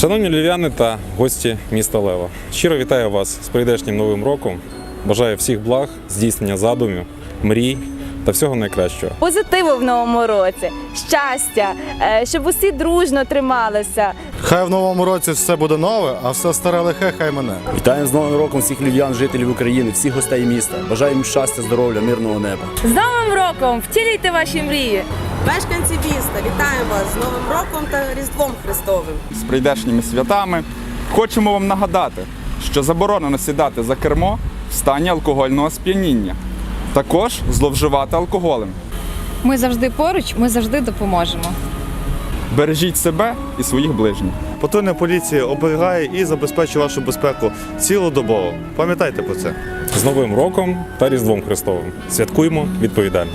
Шановні львів'яни та гості міста Лева, щиро вітаю вас з прийдешнім новим роком. Бажаю всіх благ, здійснення задумів, мрій та всього найкращого. Позитиву в новому році, щастя, е, щоб усі дружно трималися. Хай в новому році все буде нове, а все старе лихе хай мене. Вітаємо з Новим роком всіх львів'ян, жителів України, всіх гостей міста. Бажаємо щастя, здоров'я, мирного неба. З Новим роком! Втілюйте ваші мрії! Мешканці міста, вітаю вас з Новим роком та Різдвом Христовим. з прийдешніми святами. Хочемо вам нагадати, що заборонено сідати за кермо в стані алкогольного сп'яніння. Також зловживати алкоголем. Ми завжди поруч, ми завжди допоможемо. Бережіть себе і своїх ближніх. Патрульна поліція оберігає і забезпечує вашу безпеку цілодобово. Пам'ятайте про це. З Новим роком та Різдвом Христовим. Святкуємо відповідально.